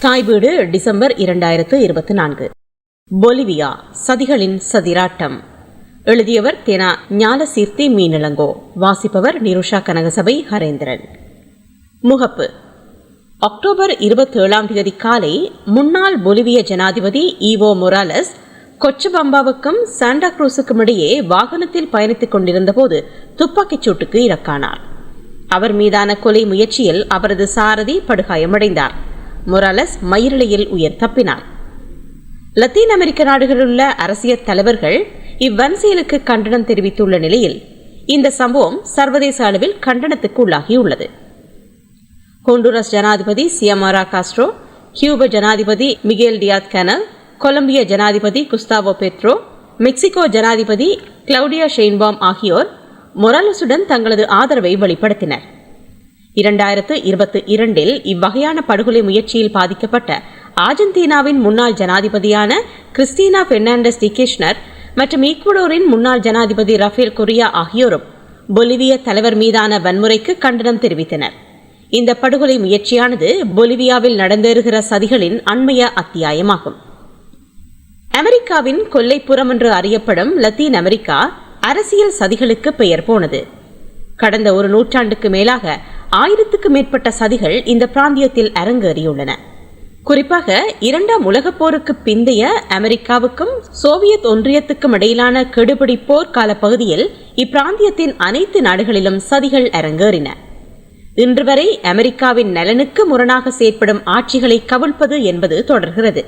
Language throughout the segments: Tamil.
தாய் வீடு டிசம்பர் இரண்டாயிரத்து இருபத்தி நான்கு. பொலிவியா சதிகளின் சதிராட்டம். எழுதியவர் தெனா ஞாலசீர்த்தி மீனிலங்கோ. வாசிப்பவர் நிருஷா கனகசபை ஹரேந்திரன். முகப்பு. அக்டோபர் இருபத்தேழாம் தேதி காலை முன்னாள் பொலிவிய ஜனாதிபதி ஈவோ மொராலஸ் கொச்சபம்பாவுக்கும் சாண்டா குரூஸுக்கும் இடையே வாகனத்தில் பயணித்துக் கொண்டிருந்தபோது துப்பாக்கிச் சூட்டுக்கு இறக்கானார். அவர் மீதான கொலை முயற்சியில் அவரது சாரதி படுகாயமடைந்தார். மொராலஸ் மயிரிழையில் உயிர் தப்பினார். லத்தீன் அமெரிக்க நாடுகளில் உள்ள அரசியல் தலைவர்கள் இவ்வன்செயலுக்கு கண்டனம் தெரிவித்துள்ள நிலையில் இந்த சம்பவம் சர்வதேச அளவில் கண்டனத்துக்கு உள்ளாகியுள்ளது. ஹோண்டுரஸ் ஜனாதிபதி சியமாரா காஸ்ட்ரோ கியூப ஜனாதிபதி மிகேல் டியாத் கனல் கொலம்பிய ஜனாதிபதி குஸ்தாவோ பெட்ரோ மெக்சிகோ ஜனாதிபதி கிளவுடியா ஷெயின்பாம் ஆகியோர் மொராலஸுடன் தங்களது ஆதரவை வெளிப்படுத்தினர். இரண்டாயிரத்து இருபத்தி இரண்டில் இவ்வகையான படுகொலை முயற்சியில் பாதிக்கப்பட்ட ஆர்ஜென்டினாவின் முன்னாள் ஜனாதிபதியான கிறிஸ்டினா பெர்னாண்டஸ் டி கிருஷ்ணர் மற்றும் ஈக்குவடோரின் முன்னாள் ஜனாதிபதி ரஃபேல் கொரியா ஆகியோரும் பொலிவிய தலைவர் மீதான வன்முறைக்கு கண்டனம் தெரிவித்தனர். இந்த படுகொலை முயற்சியானது பொலிவியாவில் நடந்தேறுகிற சதிகளின் அண்மைய அத்தியாயமாகும். அமெரிக்காவின் கொல்லைப்புறம் என்று அறியப்படும் லத்தீன் அமெரிக்கா அரசியல் சதிகளுக்கு பெயர் போனது. கடந்த ஒரு நூற்றாண்டுக்கு மேலாக ஆயிரத்துக்கு மேற்பட்ட சதிகள் இந்த பிராந்தியத்தில் அரங்கேறியுள்ளன. குறிப்பாக இரண்டாம் உலகப் போருக்கு பிந்தைய அமெரிக்காவுக்கும் சோவியத் ஒன்றியத்துக்கும் இடையிலான கெடுபிடி போர்க்கால பகுதியில் இப்பிராந்தியத்தின் அனைத்து நாடுகளிலும் சதிகள் அரங்கேறின. இன்று வரை அமெரிக்காவின் நலனுக்கு முரணாக செயற்படும் ஆட்சிகளை கவிழ்ப்பது என்பது தொடர்கிறது.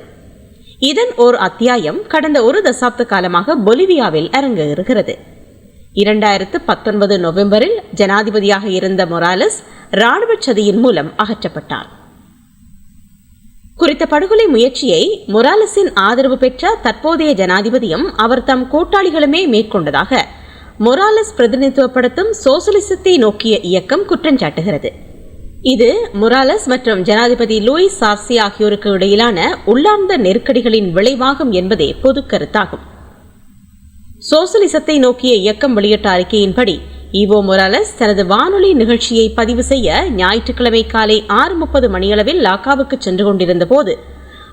இதன் ஓர் அத்தியாயம் கடந்த ஒரு தசாப்த காலமாக பொலிவியாவில் அரங்கேறுகிறது. இரண்டாயிரத்து பத்தொன்பது நவம்பரில் ஜனாதிபதியாக இருந்த மொராலஸ் ராணுவ சதியின் மூலம் அகற்றப்பட்டார். குறித்த படுகொலை முயற்சியை மொராலஸின் ஆதரவு பெற்ற தற்போதைய ஜனாதிபதியும் அவர் தம் கூட்டாளிகளுமே மேற்கொண்டதாக மொராலஸ் பிரதிநிதித்துவப்படுத்தும் சோசலிசத்தை நோக்கிய இயக்கம் குற்றஞ்சாட்டுகிறது. இது மொராலஸ் மற்றும் ஜனாதிபதி லூயிஸ் சார்சி ஆகியோருக்கு இடையிலான உள்ளார்ந்த நெருக்கடிகளின் விளைவாகும் என்பதே பொது கருத்தாகும். சோசலிசத்தை நோக்கிய இயக்கம் வெளியிட்ட அறிக்கையின்படி ஈவோ மொராலஸ் தனது வானொலி நிகழ்ச்சியை பதிவு செய்ய ஞாயிற்றுக்கிழமை காலை ஆறு முப்பது மணியளவில் லாக்காவுக்கு சென்று கொண்டிருந்த போது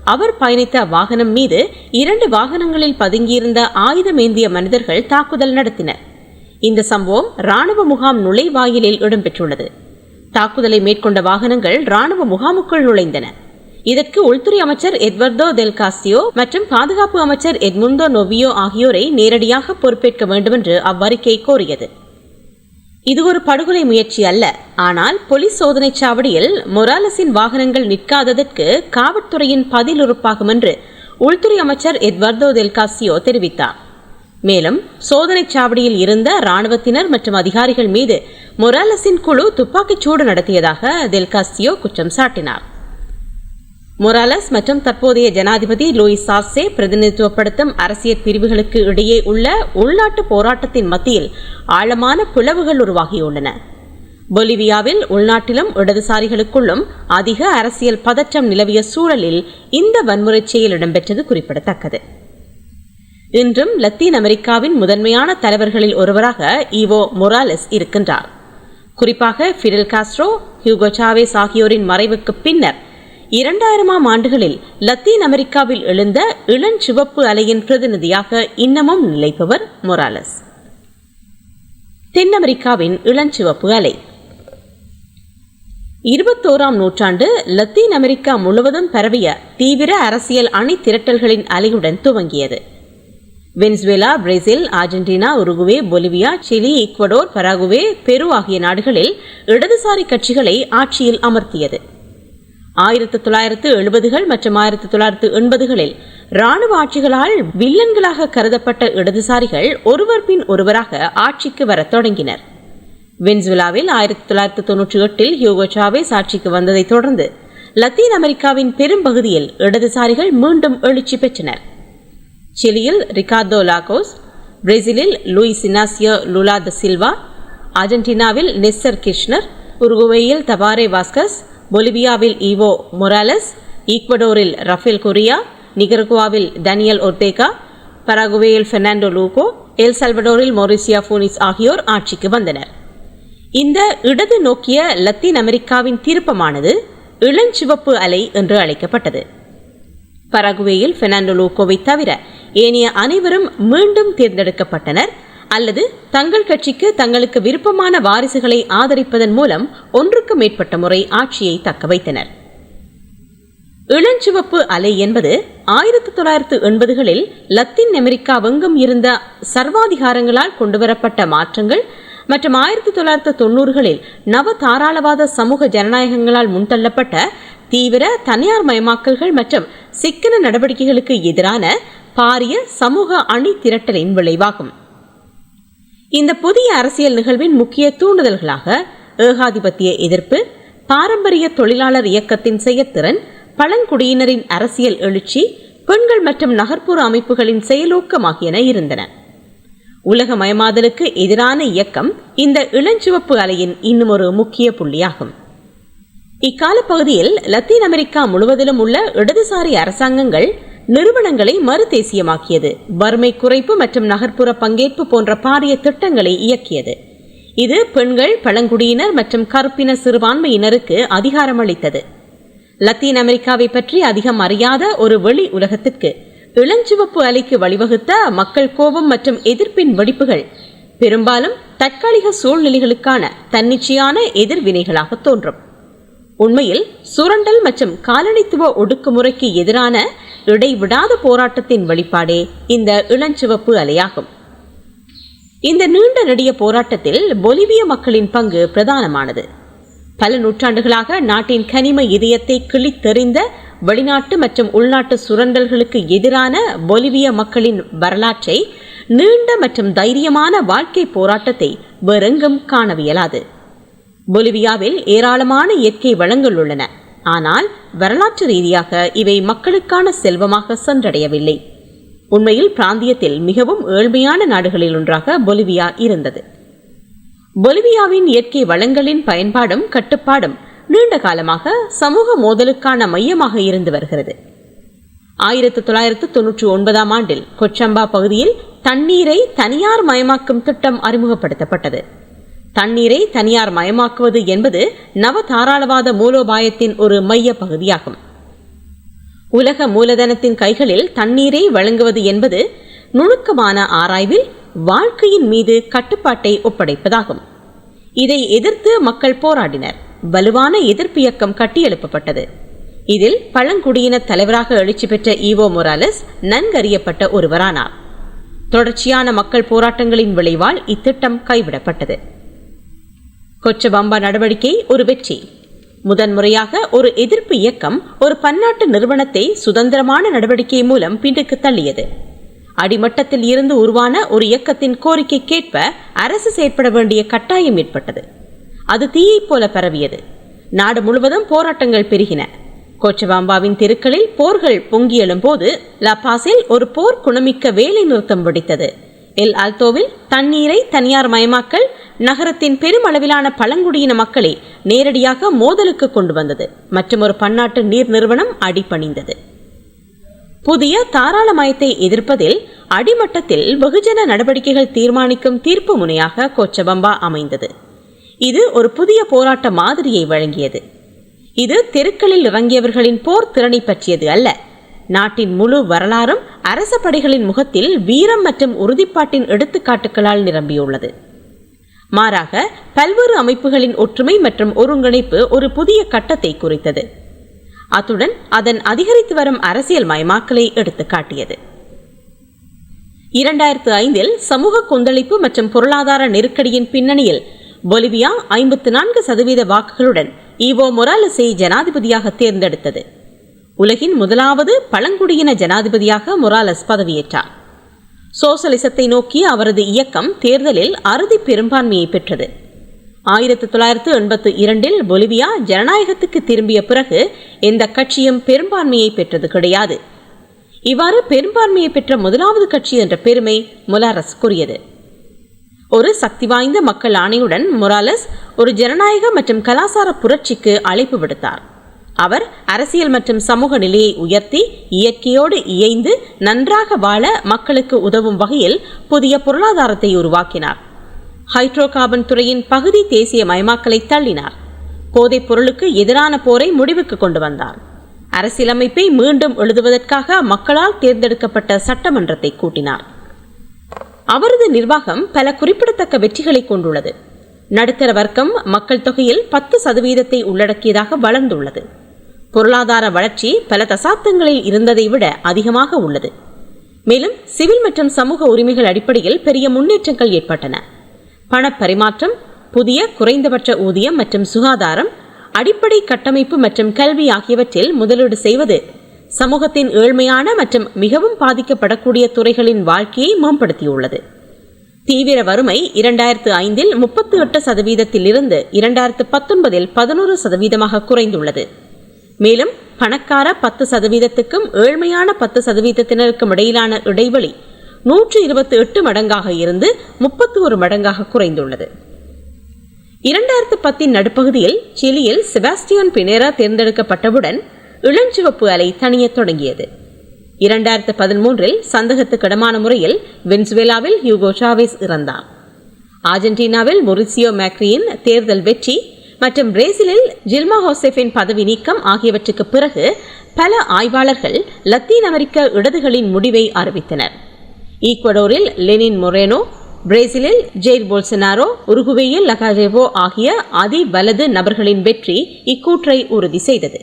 அவர் பயணித்த வாகனம் மீது இரண்டு வாகனங்களில் பதுங்கியிருந்த ஆயுதமேந்திய மனிதர்கள் தாக்குதல் நடத்தினர். இந்த சம்பவம் ராணுவ முகாம் நுழைவாயிலில் இடம்பெற்றுள்ளது. தாக்குதலை மேற்கொண்ட வாகனங்கள் ராணுவ முகாமுக்குள் நுழைந்தன. இதற்கு உள்துறை அமைச்சர் எட்வர்டோ டெல் காஸ்டியோ மற்றும் பாதுகாப்பு அமைச்சர் எட்முண்டோ நொவியோ ஆகியோரை நேரடியாக பொறுப்பேற்க வேண்டுமென்று அவ்வறிக்கை கோரியது. இது ஒரு படுகொலை முயற்சி அல்ல. ஆனால் போலீஸ் சோதனை சாவடியில் மொராலஸின் வாகனங்கள் நிற்காததற்கு காவல்துறையின் பதில் உறுப்பாகும் என்று உள்துறை அமைச்சர் எத்வர்தோ டெல் காஸ்டியோ தெரிவித்தார். மேலும் சோதனை சாவடியில் இருந்த ராணுவத்தினர் மற்றும் அதிகாரிகள் மீது மொராலஸின் குழு துப்பாக்கிச் சூடு நடத்தியதாக தெல்காசியோ குற்றம் சாட்டினார். மொராலஸ் மற்றும் தற்போதைய ஜனாதிபதி லூயிஸ் சார்சே பிரதிநிதித்துவப்படுத்தும் அரசியல் பிரிவுகளுக்கு இடையே உள்ள உள்நாட்டு போராட்டத்தின் மத்தியில் ஆழமான பிளவுகள் உருவாகியுள்ளன. பொலிவியாவில் உள்நாட்டிலும் இடதுசாரிகளுக்குள்ளும் அதிக அரசியல் பதற்றம் நிலவிய சூழலில் இந்த வன்முறை செயல் இடம்பெற்றது குறிப்பிடத்தக்கது. இன்றும் லத்தீன் அமெரிக்காவின் முதன்மையான தலைவர்களில் ஒருவராக ஈவோ மொராலஸ் இருக்கின்றார். குறிப்பாக ஃபிடல் காஸ்ட்ரோ ஹியூகோ சாவேஸ் ஆகியோரின் மறைவுக்கு பின்னர் இரண்டாயிரமாம் ஆண்டுகளில் லத்தீன் அமெரிக்காவில் எழுந்த இளஞ்சிவப்பு அலையின் பிரதிநிதியாக இன்னமும் நிலைப்பவர் மொராலஸ். தென் அமெரிக்காவின் இளஞ்சிவப்பு அலை. இருபத்தோராம் நூற்றாண்டு லத்தீன் அமெரிக்கா முழுவதும் பரவிய தீவிர அரசியல் அணி திரட்டல்களின் அலையுடன் துவங்கியது. Venezuela Brazil Argentina Uruguay Bolivia Chile Ecuador Paraguay Peru ஆகிய நாடுகளில் இடதுசாரி கட்சிகளை ஆட்சியில் அமர்த்தியது. ஆயிரத்தி தொள்ளாயிரத்து எழுபதுகள் மற்றும் ஆயிரத்து தொள்ளாயிரத்து எண்பதுகளில் ராணுவ ஆட்சிகளால் வில்லன்களாக கருதப்பட்ட இடதுசாரிகள் ஒருவர் பின் ஒருவராக ஆட்சிக்கு வரத் தொடங்கினர். வென்சுலாவில் ஆயிரத்தி தொள்ளாயிரத்து தொன்னூற்றி எட்டில் ஹியூகோ சாவேஸ் ஆட்சிக்கு வந்ததைத் தொடர்ந்து லத்தீன் அமெரிக்காவின் பெரும்பகுதியில் இடதுசாரிகள் மீண்டும் எழுச்சி பெற்றனர். சிலியில் ரிகார்டோ லாகோஸ் பிரேசிலில் Luiz Inacio Lula da Silva அர்ஜென்டினாவில் Nestor Kirchner உருகுவேயில் தபாரே வாஸ்கஸ் பொலிவியாவில் ஈவோ மொராலஸ் ஈக்வடோரில் ரஃபேல் கொரியா நிகரகுவாவில் டேனியல் ஒர்தேகா பராகுவேயில் பெர்னாண்டோ லூகோ எல் சல்வடோரில் மொரிசியா ஃபோனிஸ் ஆகியோர் ஆட்சிக்கு வந்தனர். இந்த இடது நோக்கிய லத்தீன் அமெரிக்காவின் திருப்பமானது இளஞ்சிவப்பு அலை என்று அழைக்கப்பட்டது. பரகுவேயில் பெர்னாண்டோ லூகோவை தவிர ஏனைய அனைவரும் மீண்டும் தேர்ந்தெடுக்கப்பட்டனர். அல்லது தங்கள் கட்சிக்கு தங்களுக்கு விருப்பமான வாரிசுகளை ஆதரிப்பதன் மூலம் ஒன்றுக்கு மேற்பட்ட முறை ஆட்சியை தக்க வைத்தனர். இளஞ்சிவப்பு அலை என்பது ஆயிரத்தி தொள்ளாயிரத்து எண்பதுகளில் லத்தீன் அமெரிக்காவெங்கும் இருந்த சர்வாதிகாரங்களால் கொண்டுவரப்பட்ட மாற்றங்கள் மற்றும் ஆயிரத்தி தொள்ளாயிரத்து தொண்ணூறுகளில் நவ தாராளவாத சமூக ஜனநாயகங்களால் முன்தள்ளப்பட்ட தீவிர தனியார் மயமாக்கல்கள் மற்றும் சிக்கன நடவடிக்கைகளுக்கு எதிரான பாரிய சமூக அணி திரட்டலின் விளைவாகும். இந்த புதிய அரசியல் நிகழ்வின் முக்கிய தூண்டுதல்களாக ஏகாதிபத்திய எதிர்ப்பு பாரம்பரிய தொழிலாளர் இயக்கத்தின் செயற்திறன் பழங்குடியினரின் அரசியல் எழுச்சி பெண்கள் மற்றும் நகர்ப்புற அமைப்புகளின் செயலூக்கம் ஆகியன இருந்தன. உலகமயமாதலுக்கு எதிரான இயக்கம் இந்த இளஞ்சிவப்பு அலையின் இன்னும் ஒரு முக்கிய புள்ளியாகும். இக்கால பகுதியில் லத்தீன் அமெரிக்கா முழுவதிலும் உள்ள இடதுசாரி அரசாங்கங்கள் நிறுவனங்களை மறுதேசியமாக்கியது. வறுமை குறைப்பு மற்றும் நகர்ப்புற பங்கேற்பு போன்ற பாரிய திட்டங்களை இயக்கியது. இது பெண்கள் பழங்குடியினர் மற்றும் கருப்பின சிறுபான்மையினருக்கு அதிகாரம் அளித்தது லத்தீன் அமெரிக்காவை பற்றி அதிகம் அறியாத ஒரு வெளி உலகத்திற்கு இளஞ்சிவப்பு அலைக்கு வழிவகுத்த மக்கள் கோபம் மற்றும் எதிர்ப்பின் வெடிப்புகள் பெரும்பாலும் தற்காலிக சூழ்நிலைகளுக்கான தன்னிச்சையான எதிர்வினைகளாக தோன்றும். உண்மையில் சுரண்டல் மற்றும் காலனித்துவ ஒடுக்குமுறைக்கு எதிரான இடைவிடாத போராட்டத்தின் வெளிப்பாடே இந்த இளஞ்சிவப்பு அலையாகும். இந்த நீண்ட நெடிய போராட்டத்தில் பொலிவிய மக்களின் பங்கு பிரதானமானது. பல நூற்றாண்டுகளாக நாட்டின் கனிம இதயத்தை கிழித்தெறிந்த வெளிநாட்டு மற்றும் உள்நாட்டு சுரண்டல்களுக்கு எதிரான பொலிவிய மக்களின் வரலாற்றை நீண்ட மற்றும் தைரியமான வாழ்க்கை போராட்டத்தை வேறெங்கும் காணவியலாது. பொலிவியாவில் ஏராளமான இயற்கை வளங்கள் உள்ளன. ஆனால் வரலாற்று ரீதியாக இவை மக்களுக்கான செல்வமாக சென்றடையவில்லை. உண்மையில் பிராந்தியத்தில் மிகவும் ஏழ்மையான நாடுகளில் ஒன்றாக பொலிவியா இருந்தது. பொலிவியாவின் இயற்கை வளங்களின் பயன்பாடும் கட்டுப்பாடும் நீண்ட காலமாக சமூக மோதலுக்கான மையமாக இருந்து வருகிறது. ஆயிரத்தி தொள்ளாயிரத்து தொன்னூற்றி ஒன்பதாம் ஆண்டில் கொச்சம்பா பகுதியில் தண்ணீரை தனியார் மயமாக்கும் திட்டம் அறிமுகப்படுத்தப்பட்டது. தண்ணீரை தனியார் மயமாக்குவது என்பது நவ தாராளவாத மூலோபாயத்தின் ஒரு மைய பகுதியாகும். உலக மூலதனத்தின் கைகளில் தண்ணீரை வழங்குவது என்பது நுணுக்கமான ஆராய்வில் வாழ்க்கையின் மீது கட்டுப்பாட்டை ஒப்படைப்பதாகும். இதை எதிர்த்து மக்கள் போராடினர். வலுவான எதிர்ப்பு இயக்கம் கட்டியெழுப்பப்பட்டது. இதில் பழங்குடியின தலைவராக எழுச்சி பெற்ற ஈவோ மொராலஸ் நன்கறியப்பட்ட ஒருவரானார். தொடர்ச்சியான மக்கள் போராட்டங்களின் விளைவால் இத்திட்டம் கைவிடப்பட்டது. கொச்சபம்பா நடவடிக்கை ஒரு வெற்றி. முதன்முறையாக ஒரு எதிர்ப்பு இயக்கம் ஒரு பன்னாட்டு நிறுவனத்தை சுதந்திரமான நடவடிக்கை மூலம் பின்னுக்கு தள்ளியது. அடிமட்டத்தில் இருந்து உருவான ஒரு இயக்கத்தின் கோரிக்கை கேட்ப அரசு செயற்பட வேண்டிய கட்டாயம் ஏற்பட்டது. அது தீயைப் போல பரவியது. நாடு முழுவதும் போராட்டங்கள் பெருகின. கோச்சபாம்பாவின் தெருக்களில் போர்கள் பொங்கி எழும்போது லபாஸில் ஒரு போர் குணமிக்க வேலை நிறுத்தம் வெடித்தது. எல் ஆல்தோவில் தண்ணீரை தனியார் மயமாக்கல் நகரத்தின் பெருமளவிலான பழங்குடியின மக்களை நேரடியாக மோதலுக்கு கொண்டு வந்தது. மற்றும் ஒரு பன்னாட்டு நீர் நிறுவனம் அடிபணிந்தது. புதிய தாராளமயத்தை எதிர்ப்பதில் அடிமட்டத்தில் வெகுஜன நடவடிக்கைகள் தீர்மானிக்கும் தீர்ப்பு முனையாக கோச்சபம்பா அமைந்தது. இது ஒரு புதிய போராட்ட மாதிரியை வழங்கியது. இது தெருக்களில் இறங்கியவர்களின் போர் திறனை பற்றியது அல்ல. நாட்டின் முழு வரலாறும் அரச படைகளின் முகத்தில் வீரம் மற்றும் உறுதிப்பாட்டின் எடுத்துக்காட்டுகளால் நிரம்பியுள்ளது. மாறாக பல்வேறு அமைப்புகளின் ஒற்றுமை மற்றும் ஒருங்கிணைப்பு ஒரு புதிய கட்டத்தை குறித்தது. அத்துடன் அதன் அதிகரித்து வரும் அரசியல் மயமாக்கலை எடுத்து காட்டியது. இரண்டாயிரத்து ஐந்தில் சமூக கொந்தளிப்பு மற்றும் பொருளாதார நெருக்கடியின் பின்னணியில் பொலிவியா ஐம்பத்து நான்கு சதவீத வாக்குகளுடன் ஈவோ மொராலஸை ஜனாதிபதியாக தேர்ந்தெடுத்தது. உலகின் முதலாவது பழங்குடியின ஜனாதிபதியாக மொராலஸ் பதவியேற்றார். சோசலிசத்தை நோக்கி அவரது இயக்கம் தேர்தலில் அறுதி பெரும்பான்மையை பெற்றது. ஆயிரத்தி தொள்ளாயிரத்து எண்பத்து இரண்டில் பொலிவியா ஜனநாயகத்துக்கு திரும்பிய பிறகு எந்த கட்சியும் பெரும்பான்மையை பெற்றது கிடையாது. இவ்வாறு பெரும்பான்மையை பெற்ற முதலாவது கட்சி என்ற பெருமை மொலாரஸ் கூறியது. ஒரு சக்தி வாய்ந்த மக்கள் ஆணையுடன் மொராலஸ் ஒரு ஜனநாயக மற்றும் கலாசார புரட்சிக்கு அழைப்பு விடுத்தார். அவர் அரசியல் மற்றும் சமூக நிலையை உயர்த்தி இயற்கையோடு இயைந்து நன்றாக வாழ மக்களுக்கு உதவும் வகையில் புதிய பொருளாதாரத்தை உருவாக்கினார். ஹைட்ரோ கார்பன் துறையின் பகுதி தேசிய மயமாக்கலை தள்ளினார். போதைப் பொருளுக்கு எதிரான போரை முடிவுக்கு கொண்டு வந்தார். அரசியலமைப்பை மீண்டும் எழுதுவதற்காக மக்களால் தேர்ந்தெடுக்கப்பட்ட சட்டமன்றத்தை கூட்டினார். அவரது நிர்வாகம் பல குறிப்பிடத்தக்க வெற்றிகளை கொண்டுள்ளது. நடுத்தர வர்க்கம் மக்கள் தொகையில் பத்து சதவீதத்தை உள்ளடக்கியதாக வளர்ந்துள்ளது. பொருளாதார வளர்ச்சி பல தசாப்தங்களில் இருந்ததை விட அதிகமாக உள்ளது. மேலும் சிவில் மற்றும் சமூக உரிமைகள் அடிப்படையில் பெரிய முன்னேற்றங்கள் ஏற்பட்டன. பணப்பரிமாற்றம் புதிய குறைந்தபட்ச ஊதியம் மற்றும் சுகாதாரம் அடிப்படை கட்டமைப்பு மற்றும் கல்வி ஆகியவற்றில் முதலீடு செய்வது சமூகத்தின் ஏழ்மையான மற்றும் மிகவும் பாதிக்கப்படக்கூடிய துறைகளின் வாழ்க்கையை மேம்படுத்தியுள்ளது. தீவிர வறுமை இரண்டாயிரத்து ஐந்தில் முப்பத்தி எட்டு சதவீதத்தில் இருந்து இரண்டாயிரத்து பத்தொன்பதில் பதினோரு சதவீதமாக குறைந்துள்ளது. மேலும் பணக்கார பத்து சதவீதத்துக்கும் ஏழ்மையான பத்து சதவீதத்தினருக்கும் இடையிலான இடைவெளி நூற்று இருபத்தி எட்டு மடங்காக இருந்து முப்பத்தி ஒரு மடங்காக குறைந்துள்ளது. இரண்டாயிரத்து பத்தின் நடுப்பகுதியில் சிலியில் செபாஸ்டியன் பினேரா தேர்ந்தெடுக்கப்பட்டவுடன் இளஞ்சிவப்பு அலை தணியத் தொடங்கியது. இரண்டாயிரத்து பதிமூன்றில் சந்தேகத்துக்கிடமான முறையில் வென்சுவேலாவில் ஹியூகோ சாவேஸ் இறந்தார். ஆர்ஜென்டினாவில் மொரிசியோ மேக்ரியின் தேர்தல் வெற்றி மற்றும் பிரேசிலில் ஜில்மா ஹோசெஃபின் பதவி நீக்கம் ஆகியவற்றுக்கு பிறகு பல ஆய்வாளர்கள் லத்தீன் அமெரிக்க இடதுகளின் முடிவை அறிவித்தனர். ஈக்வடோரில் லெனின் மொரேனோ பிரேசிலில் ஜெயிர் போல்சனாரோ உருகுவேயில் லகாஜேவோ ஆகிய அதி வலது நபர்களின் வெற்றி இக்கூற்றை உறுதி செய்தது.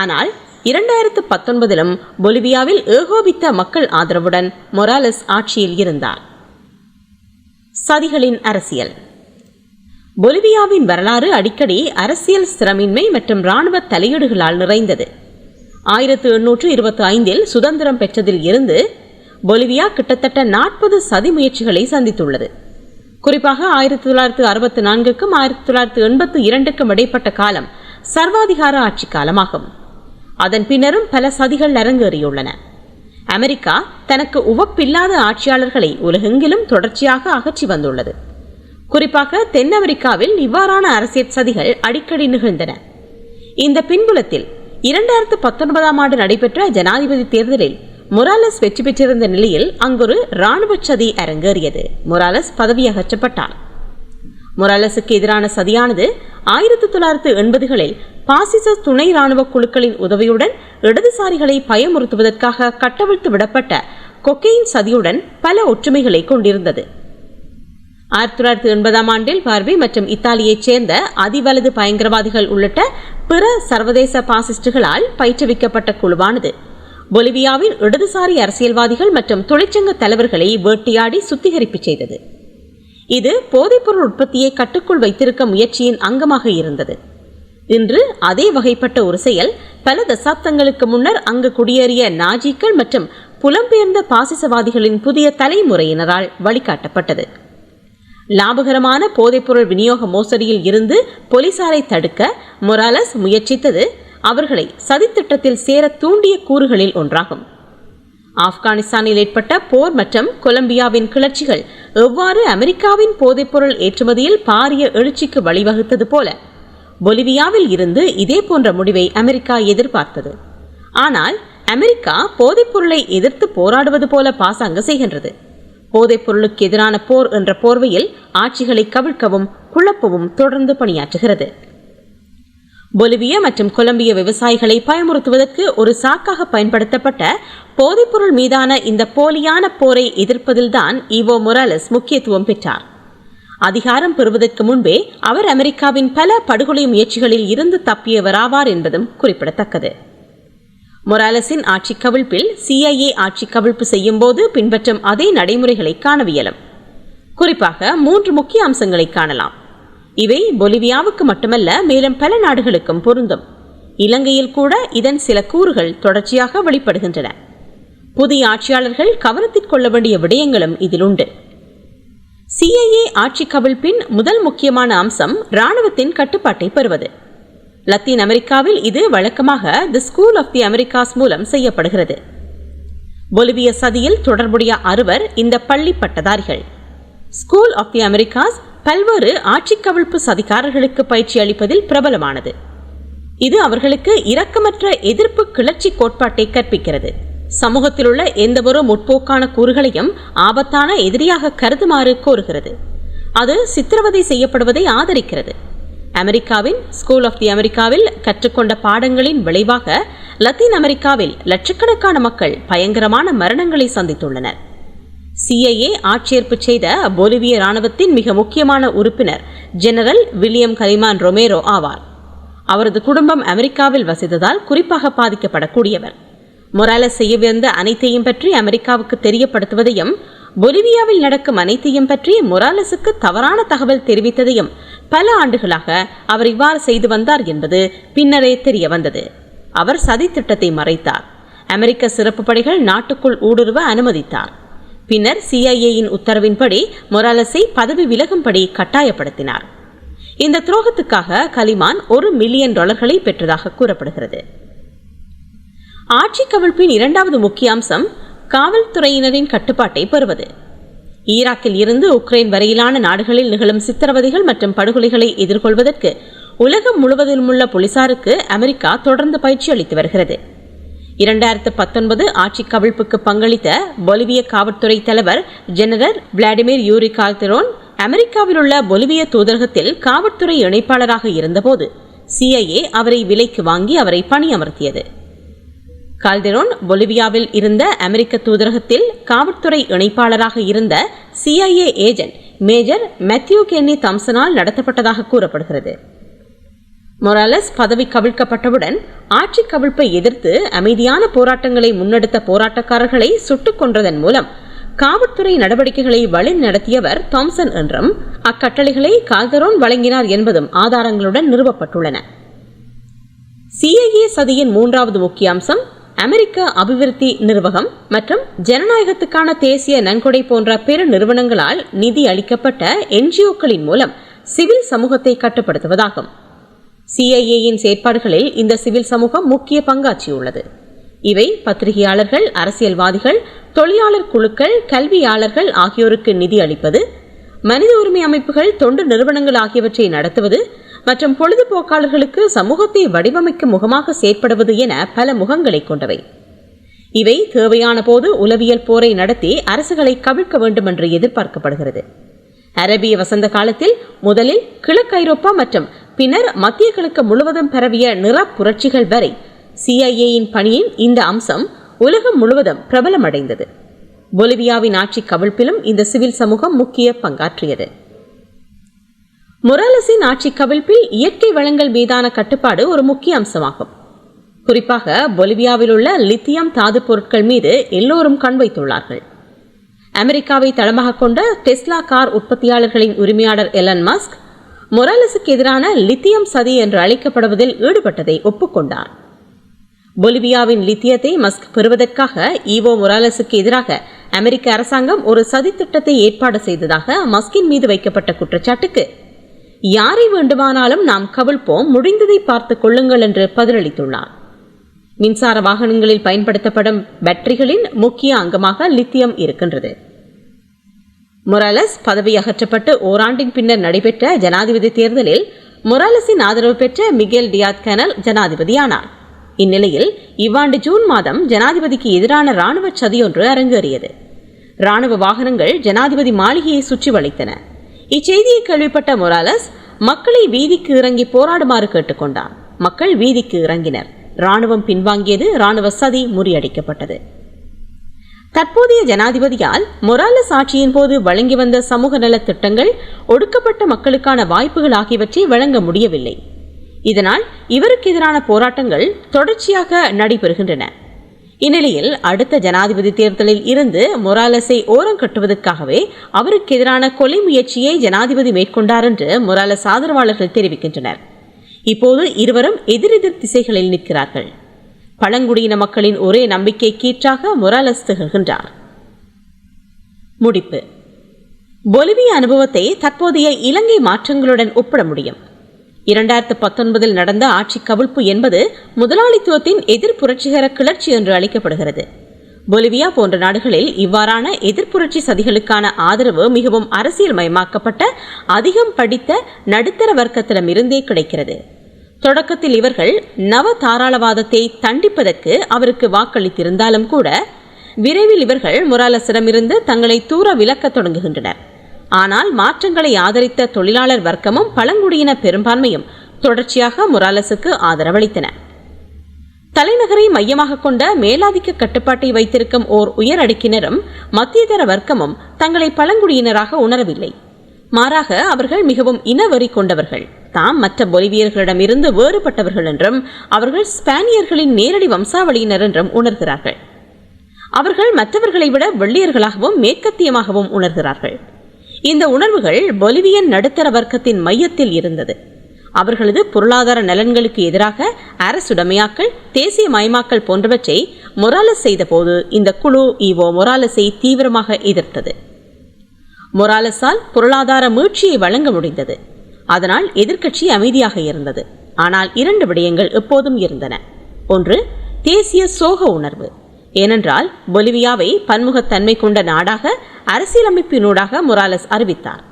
ஆனால் இரண்டாயிரத்து பத்தொன்பதிலும் பொலிவியாவில் ஏகோபித்த மக்கள் ஆதரவுடன் மொராலஸ் ஆட்சியில் இருந்தார். சதிகளின் அரசியல். பொலிவியாவின் வரலாறு அடிக்கடி அரசியல் ஸ்திரமின்மை மற்றும் இராணுவ தலையீடுகளால் நிறைந்தது. ஆயிரத்து எண்ணூற்று இருபத்தி ஐந்தில் சுதந்திரம் பெற்றதில் இருந்து பொலிவியா கிட்டத்தட்ட நாற்பது சதி முயற்சிகளை சந்தித்துள்ளது. குறிப்பாக ஆயிரத்தி தொள்ளாயிரத்து அறுபத்தி நான்குக்கும் ஆயிரத்தி தொள்ளாயிரத்து எண்பத்தி இரண்டுக்கும் இடைப்பட்ட காலம் சர்வாதிகார ஆட்சி காலமாகும். அதன் பின்னரும் பல சதிகள் அரங்கேறியுள்ளன. அமெரிக்கா தனக்கு உவப்பில்லாத ஆட்சியாளர்களை உலகெங்கிலும் தொடர்ச்சியாக அகற்றி வந்துள்ளது. குறிப்பாக தென் அமெரிக்காவில் இவ்வாறான அரசியல் சதிகள் அடிக்கடி நிகழ்ந்தன. இந்த பின்புலத்தில் இரண்டாயிரத்து பத்தொன்பதாம் ஆண்டு நடைபெற்ற ஜனாதிபதி தேர்தலில் மொராலஸ் வெற்றி பெற்றிருந்த நிலையில் அங்கொரு இராணுவ சதி அரங்கேறியது. மொராலஸ் பதவி அகற்றப்பட்டார். மொராலஸுக்கு எதிரான சதியானது ஆயிரத்தி தொள்ளாயிரத்து எண்பதுகளில் பாசிச துணை ராணுவ குழுக்களின் உதவியுடன் இடதுசாரிகளை பயமுறுத்துவதற்காக கட்டவிழ்த்து விடப்பட்ட கொக்கெயின் சதியுடன் பல ஒற்றுமைகளை கொண்டிருந்தது. ஆயிரத்தி தொள்ளாயிரத்தி எண்பதாம் ஆண்டில் பார்வி மற்றும் இத்தாலியைச் சேர்ந்த அதிவலது பயங்கரவாதிகள் உள்ளிட்ட பிற சர்வதேச பாசிஸ்டுகளால் பயிற்றுவிக்கப்பட்ட குழுவானது. பொலிவியாவின் இடதுசாரி அரசியல்வாதிகள் மற்றும் தொழிற்சங்க தலைவர்களை வேட்டையாடி சுத்திகரிப்பு செய்தது. இது போதைப்பொருள் உற்பத்தியை கட்டுக்குள் வைத்திருக்க முயற்சியின் அங்கமாக இருந்தது. இன்று அதே வகைப்பட்ட ஒரு செயல் பல தசாப்தங்களுக்கு முன்னர் அங்கு குடியேறிய நாஜிக்கள் மற்றும் புலம்பெயர்ந்த பாசிசவாதிகளின் புதிய தலைமுறையினரால் வழிகாட்டப்பட்டது. லாபகரமான போதைப்பொருள் விநியோக மோசடியில் இருந்து போலீசாரை தடுக்க மொராலஸ் முயற்சித்தது. அவர்களை சதித்திட்டத்தில் சேர தூண்டிய கூறுகளில் ஒன்றாகும். ஆப்கானிஸ்தானில் ஏற்பட்ட போர் மற்றும் கொலம்பியாவின் கிளர்ச்சிகள் எவ்வாறு அமெரிக்காவின் போதைப்பொருள் ஏற்றுமதியில் பாரிய எழுச்சிக்கு வழிவகுத்தது போல பொலிவியாவில் இருந்து இதே போன்ற முடிவை அமெரிக்கா எதிர்பார்த்தது. ஆனால் அமெரிக்கா போதைப்பொருளை எதிர்த்து போராடுவது போல பாசாங்க செய்கின்றது. போதைப்பொருளுக்கு எதிரான போர் என்ற போர்வையில் ஆட்சிகளை கவிழ்க்கவும் குழப்பவும் தொடர்ந்து பணியாற்றுகிறது. பொலிவியா மற்றும் கொலம்பிய விவசாயிகளை பயமுறுத்துவதற்கு ஒரு சாக்காக பயன்படுத்தப்பட்ட போதைப்பொருள் மீதான இந்த போலியான போரை எதிர்ப்பதில்தான் ஈவோ மொராலஸ் முக்கியத்துவம் பெற்றார். அதிகாரம் பெறுவதற்கு முன்பே அவர் அமெரிக்காவின் பல படுகொலை முயற்சிகளில் இருந்து தப்பியவராவார் என்பதும் குறிப்பிடத்தக்கது. மொராலஸின் ஆட்சி கவிழ்ப்பில் சிஐஏ ஆட்சி கவிழ்ப்பு செய்யும் போது பின்பற்றும் அதே நடைமுறைகளை காணவியலும். குறிப்பாக மூன்று முக்கிய அம்சங்களை காணலாம். இவை பொலிவியாவுக்கு மட்டுமல்ல மேலும் பல நாடுகளுக்கும் பொருந்தும். இலங்கையில் கூட இதன் சில கூறுகள் தொடர்ச்சியாக வெளிப்படுகின்றன. புதிய ஆட்சியாளர்கள் கவனத்தில் கொள்ள வேண்டிய விடயங்களும் இதில் உண்டு சிஐஏ ஆட்சி கவிழ்ப்பின் முதல் முக்கியமான அம்சம் இராணுவத்தின் கட்டுப்பாட்டை பெறுவது. லத்தீன் அமெரிக்காவில் இது வழக்கமாக the school of the Americas மூலம் செய்யப்படுகிறது. பொலிவிய சதியில் தொடர்புடைய அறுவர் இந்த பள்ளி பட்டதாரிகள். ஸ்கூல் ஆஃப் தி அமெரிக்காஸ் பல்வேறு ஆட்சி கவிழ்ப்பு சதிகாரர்களுக்கு பயிற்சி அளிப்பதில் பிரபலமானது. இது அவர்களுக்கு இரக்கமற்ற எதிர்ப்பு கிளர்ச்சி கோட்பாட்டை கற்பிக்கிறது. சமூகத்தில் உள்ள எந்தவொரு முற்போக்கான கூறுகளையும் ஆபத்தான எதிரியாக கருதுமாறு கோருகிறது. அது சித்திரவதை செய்யப்படுவதை ஆதரிக்கிறது. அமெரிக்காவின் ஸ்கூல் ஆஃப் தி அமெரிக்காவில் கற்றுக்கொண்ட பாடங்களின் விளைவாக லத்தீன் அமெரிக்காவில் லட்சக்கணக்கான மக்கள் பயங்கரமான மரணங்களை சந்தித்துள்ளனர். சிஐஏ ஆட்சேர்ப்பு செய்த பொலிவிய ராணுவத்தின் மிக முக்கியமான உறுப்பினர் ஜெனரல் வில்லியம் கலிமான் ரொமேரோ ஆவார். அவரது குடும்பம் அமெரிக்காவில் வசித்ததால் குறிப்பாக பாதிக்கப்படக்கூடியவர். மொராலஸ் செய்யவிருந்த அனைத்தையும் பற்றி அமெரிக்காவுக்கு தெரியப்படுத்துவதையும் பொலிவியாவில் நடக்கும் அனைத்தையும் பற்றி மொராலஸுக்கு தவறான தகவல் தெரிவித்ததையும் பல ஆண்டுகளாக அவர் இவ்வாறு செய்து வந்தார் என்பது பின்னரே தெரிய வந்தது. அவர் சதி திட்டத்தை மறைத்தார். அமெரிக்க சிறப்பு படைகள் நாட்டுக்குள் ஊடுருவ அனுமதித்தார். பின்னர் சிஐஏயின் உத்தரவின்படி மொராலஸை பதவி விலகும்படி கட்டாயப்படுத்தினார். இந்த துரோகத்துக்காக கலிமான் ஒரு மில்லியன் டாலர்களை பெற்றதாக கூறப்படுகிறது. ஆட்சி கவிழ்ப்பின் இரண்டாவது முக்கிய அம்சம் காவல்துறையினரின் கட்டுப்பாட்டை பெறுவது. ஈராக்கில் இருந்து உக்ரைன் வரையிலான நாடுகளில் நிகழும் சித்திரவதைகள் மற்றும் படுகொலைகளை எதிர்கொள்வதற்கு உலகம் முழுவதிலும் உள்ள போலீசாருக்கு அமெரிக்கா தொடர்ந்து பயிற்சி அளித்து வருகிறது. இரண்டாயிரத்து பத்தொன்பது ஆட்சி கவிழ்ப்புக்கு பங்களித்த பொலிவிய காவல்துறை தலைவர் ஜெனரல் விளாடிமிர் யூரி கால்தெரோன் அமெரிக்காவில் உள்ள பொலிவிய தூதரகத்தில் காவல்துறை இணைப்பாளராக இருந்தபோது சிஐஏ அவரை விலைக்கு வாங்கி அவரை பணியமர்த்தியது. கால்தெரோன் பொலிவியாவில் இருந்த அமெரிக்க தூதரகத்தில் காவல்துறை இணைப்பாளராக இருந்த CIA agent major Matthew Kenny தாம்சனால் நடத்தப்பட்டதாக கூறப்படுகிறது. மொராலஸ் பதவி கவிழ்க்கப்பட்டவுடன் ஆட்சி கவிழ்ப்பை எதிர்த்து அமைதியான போராட்டங்களை முன்னெடுத்த போராட்டக்காரர்களை சுட்டுக் கொன்றதன் மூலம் காவல்துறை நடவடிக்கைகளை வழி நடத்தியவர் தாம்சன் என்றும் அக்கட்டளைகளை கால்தரோன் வழங்கினார் என்பதும் ஆதாரங்களுடன் நிறுவப்பட்டுள்ளன. சிஐஏ சதியின் மூன்றாவது முக்கிய அம்சம் அமெரிக்க அபிவிருத்தி நிர்வாகம் மற்றும் ஜனநாயகத்துக்கான தேசிய நன்கொடை போன்ற பிற நிறுவனங்களால் நிதி அளிக்கப்பட்ட என்ஜிஓக்களின் மூலம் சிவில் சமூகத்தை கட்டுப்படுத்துவதாகும். சிஐஏயின் செயற்பாடுகளில் இந்த சிவில் சமூகம் முக்கிய பங்காற்றியுள்ளது. இவை பத்திரிகையாளர்கள் அரசியல்வாதிகள் தொழிலாளர் குழுக்கள் கல்வியாளர்கள் ஆகியோருக்கு நிதி அளிப்பது மனித உரிமை அமைப்புகள் தொண்டு நிறுவனங்கள் ஆகியவற்றை நடத்துவது மற்றும் பொழுதுபோக்காளர்களுக்கு சமூகத்தை வடிவமைக்கும் முகமாக செயற்படுவது என பல முகங்களை கொண்டவை. இவை தேவையான போது உளவியல் போரை நடத்தி அரசுகளை கவிழ்க்க வேண்டும் என்று எதிர்பார்க்கப்படுகிறது. அரபிய வசந்த காலத்தில் முதலில் கிழக்கு ஐரோப்பா மற்றும் பின்னர் மத்திய கிழக்கு முழுவதும் பரவிய நிற புரட்சிகள் வரை சிஐஏயின் பணியின் இந்த அம்சம் உலகம் முழுவதும் பிரபலமடைந்தது. பொலிவியாவின் ஆட்சி கவிழ்ப்பிலும் இந்த சிவில் சமூகம் முக்கிய பங்காற்றியது. மொராலஸின் ஆட்சி கவிழ்ப்பில் இயற்கை வளங்கள் மீதான கட்டுப்பாடு ஒரு முக்கிய அம்சமாகும். குறிப்பாக பொலிவியாவில் உள்ள லித்தியம் தாது பொருட்கள் மீது எல்லோரும் கண் வைத்துள்ளார்கள். அமெரிக்காவை தளமாக கொண்ட டெஸ்லா கார் உற்பத்தியாளர்களின் உரிமையாளர் எலன் மஸ்க் மொராலஸுக்கு எதிரான லித்தியம் சதி என்று அழைக்கப்படுவதில் ஈடுபட்டதை ஒப்புக்கொண்டார் பொலிவியாவின் லித்தியத்தை மஸ்க் பெறுவதற்காக ஈவோ மொராலஸுக்கு எதிராக அமெரிக்க அரசாங்கம் ஒரு சதி திட்டத்தை ஏற்பாடு செய்ததாக மஸ்கின் மீது வைக்கப்பட்ட குற்றச்சாட்டுக்கு யாரை வேண்டுமானாலும் நாம் கவிழ்ப்போம். முடிந்ததை பார்த்து கொள்ளுங்கள் என்று பதிலளித்துள்ளார். மின்சார வாகனங்களில் பயன்படுத்தப்படும் பேட்டரிகளின் முக்கிய அங்கமாக லித்தியம் இருக்கின்றது. மொராலஸ் பதவி அகற்றப்பட்டு ஓராண்டின் பின்னர் நடைபெற்ற ஜனாதிபதி தேர்தலில் மொராலஸின் ஆதரவு பெற்ற மிகேல் டியாத் கனல் ஜனாதிபதியானார். இந்நிலையில் இவ்வாண்டு ஜூன் மாதம் ஜனாதிபதிக்கு எதிரான ராணுவ சதியொன்று அரங்கேறியது. ராணுவ வாகனங்கள் ஜனாதிபதி மாளிகையை சுற்றி வளைத்தன. இச்செய்தியை கேள்விப்பட்ட மொராலஸ் மக்களை வீதிக்கு இறங்கி போராடுமாறு கேட்டுக்கொண்டார் மக்கள் வீதிக்கு இறங்கினர். ராணுவம் பின்வாங்கியது ராணுவ சதி முறியடிக்கப்பட்டது. தற்போதைய ஜனாதிபதியால் மொராலஸ் ஆட்சியின் போது வழங்கி வந்த சமூக நலத் திட்டங்கள் ஒடுக்கப்பட்ட மக்களுக்கான வாய்ப்புகள் ஆகியவற்றை வழங்க முடியவில்லை. இதனால் இவருக்கு எதிரான போராட்டங்கள் தொடர்ச்சியாக நடைபெறுகின்றன. இந்நிலையில் அடுத்த ஜனாதிபதி தேர்தலில் இருந்து மொராலஸை ஓரம் கட்டுவதற்காகவே அவருக்கு எதிரான கொலை முயற்சியை ஜனாதிபதி மேற்கொண்டார் என்று மொராலஸ் ஆதரவாளர்கள் தெரிவிக்கின்றனர். இப்போது இருவரும் எதிரெதிர் திசைகளில் நிற்கிறார்கள். பழங்குடியின மக்களின் ஒரே நம்பிக்கை கீற்றாக மொராலஸ் திகழ்கின்றார். முடிப்பு. பொலிவிய அனுபவத்தை தற்போதைய இலங்கை மாற்றங்களுடன் ஒப்பிட முடியும். இரண்டாயிரத்து பத்தொன்பதில் நடந்த ஆட்சி கவிழ்ப்பு என்பது முதலாளித்துவத்தின் எதிர் புரட்சிகர கிளர்ச்சி என்று அழைக்கப்படுகிறது பொலிவியா போன்ற நாடுகளில் இவ்வாறான எதிர்ப்புரட்சி சதிகளுக்கான ஆதரவு மிகவும் அரசியல் மயமாக்கப்பட்ட அதிகம் படித்த நடுத்தர வர்க்கத்திடமிருந்தே கிடைக்கிறது. தொடக்கத்தில் இவர்கள் நவ தாராளவாதத்தை தண்டிப்பதற்கு அவருக்கு வாக்களித்திருந்தாலும் கூட விரைவில் இவர்கள் மொராலஸிடமிருந்து தங்களை தூர விலக்கத் தொடங்குகின்றனர். ஆனால் மாற்றங்களை ஆதரித்த தொழிலாளர் வர்க்கமும் பழங்குடியின பெரும்பான்மையும் தொடர்ச்சியாக முராலசுக்கு ஆதரவளித்தன. தலைநகரை மையமாக கொண்ட மேலாதிக்க கட்டுப்பாட்டை வைத்திருக்கும் ஓர் உயரடுக்கினரும் மத்தியதர வர்க்கமும் தங்களை பழங்குடியினராக உணரவில்லை. மாறாக அவர்கள் மிகவும் இனவரி கொண்டவர்கள். தாம் மற்ற பொலிவியர்களிடமிருந்து வேறுபட்டவர்கள் என்றும் அவர்கள் ஸ்பானியர்களின் நேரடி வம்சாவளியினர் என்றும் உணர்கிறார்கள். அவர்கள் மற்றவர்களை விட வெள்ளியர்களாகவும் மேற்கத்தியமாகவும் உணர்கிறார்கள். இந்த உணர்வுகள் பொலிவியன் நடுத்தர வர்க்கத்தின் மையத்தில் இருந்தது. அவர்களது பொருளாதார நலன்களுக்கு எதிராக அரசுடைமையாக்கல் தேசிய மயமாக்கல் போன்றவற்றை மொராலஸ் செய்தபோது இந்த குழு இவோ மொராலஸை தீவிரமாக எதிர்த்தது. மொராலஸால் பொருளாதார மீழ்ச்சியை வழங்க முடிந்தது. அதனால் எதிர்க்கட்சி அமைதியாக இருந்தது. ஆனால் இரண்டு விடயங்கள் எப்போதும் இருந்தன. ஒன்று தேசிய சோக உணர்வு. ஏனென்றால் பொலிவியாவை பன்முகத்தன்மை கொண்ட நாடாக அரசியலமைப்பினூடாக மொராலஸ் அறிவித்தார்.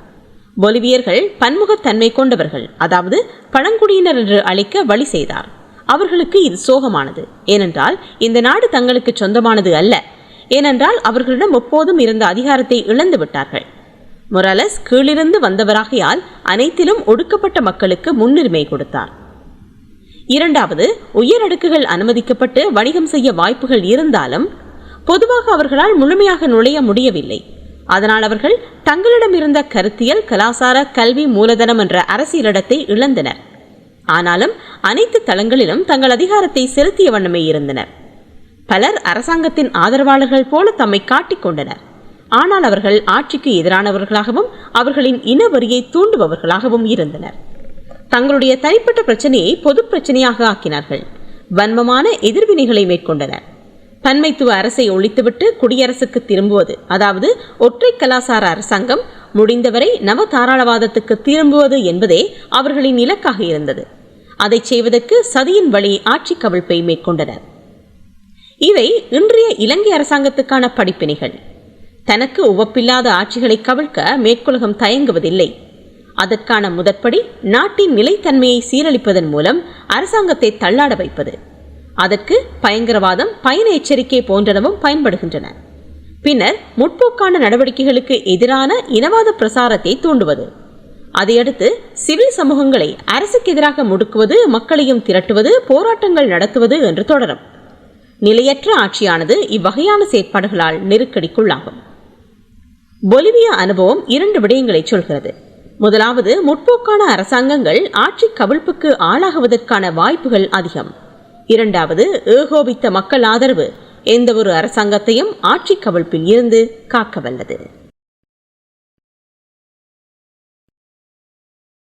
பொலிவியர்கள் பன்முகத்தன்மை கொண்டவர்கள் அதாவது பழங்குடியினர் என்று அழைக்க வழி செய்தார். அவர்களுக்கு இது சோகமானது. ஏனென்றால் இந்த நாடு தங்களுக்கு சொந்தமானது அல்ல. ஏனென்றால் அவர்களிடம் எப்போதும் இருந்த அதிகாரத்தை இழந்து விட்டார்கள். மொராலஸ் கீழிருந்து வந்தவராகையால் அனைத்திலும் ஒடுக்கப்பட்ட மக்களுக்கு முன்னுரிமை கொடுத்தார். இரண்டாவது உயரடுக்குகள் அனுமதிக்கப்பட்டு வணிகம் செய்ய வாய்ப்புகள் இருந்தாலும் பொதுவாக அவர்களால் முழுமையாக நுழைய முடியவில்லை. அதனால் அவர்கள் தங்களிடம் இருந்த கருத்தியல் கலாசார கல்வி மூலதனம் என்ற அரசியலிடத்தை இழந்தனர். ஆனாலும் அனைத்து தளங்களிலும் தங்கள் அதிகாரத்தை செலுத்திய வண்ணமே இருந்தனர். பலர் அரசாங்கத்தின் ஆதரவாளர்கள் போல தம்மை காட்டிக் கொண்டனர். ஆனால் அவர்கள் ஆட்சிக்கு எதிரானவர்களாகவும் அவர்களின் இனவரியை தூண்டுபவர்களாகவும் இருந்தனர். தங்களுடைய தனிப்பட்ட பிரச்சனையை பொது பிரச்சனையாக ஆக்கினார்கள். வன்மமான எதிர்வினைகளை மேற்கொண்டனர். பன்மைத்துவ அரசை ஒழித்துவிட்டு குடியரசுக்கு திரும்புவது அதாவது ஒற்றை கலாசார அரசாங்கம் முடிந்தவரை நவ தாராளவாதத்துக்கு திரும்புவது என்பதே அவர்களின் இலக்காக இருந்தது. அதை செய்வதற்கு சதியின் வழி ஆட்சி கவிழ்ப்பை மேற்கொண்டனர். இவை இன்றைய இலங்கை அரசாங்கத்துக்கான படிப்பினைகள். தனக்கு உவப்பில்லாத ஆட்சிகளை கவிழ்க்க மேற்குலகம் தயங்குவதில்லை. அதற்கான முதற்படி நாட்டின் நிலைத்தன்மையை சீரழிப்பதன் மூலம் அரசாங்கத்தை தள்ளாட வைப்பது. அதற்கு பயங்கரவாதம் பயண எச்சரிக்கை போன்றனவும் பயன்படுகின்றன. பின்னர் முற்போக்கான நடவடிக்கைகளுக்கு எதிரான இனவாத பிரசாரத்தை தூண்டுவது. அதையடுத்து சிவில் சமூகங்களை அரசுக்கு எதிராக முடுக்குவது மக்களையும் திரட்டுவது போராட்டங்கள் நடத்துவது என்று தொடரும். நிலையற்ற ஆட்சியானது இவ்வகையான செயற்பாடுகளால் நெருக்கடிக்குள்ளாகும். பொலிவியா அனுபவம் இரண்டு விடயங்களை சொல்கிறது. முதலாவது முற்போக்கான அரசாங்கங்கள் ஆட்சி கவிழ்ப்புக்கு ஆளாகுவதற்கான வாய்ப்புகள் அதிகம். இரண்டாவது ஏகோபித்த மக்கள் ஆதரவு எந்த ஒரு அரசாங்கத்தையும் ஆட்சி கவிழ்ப்பில் இருந்து காக்க வல்லது.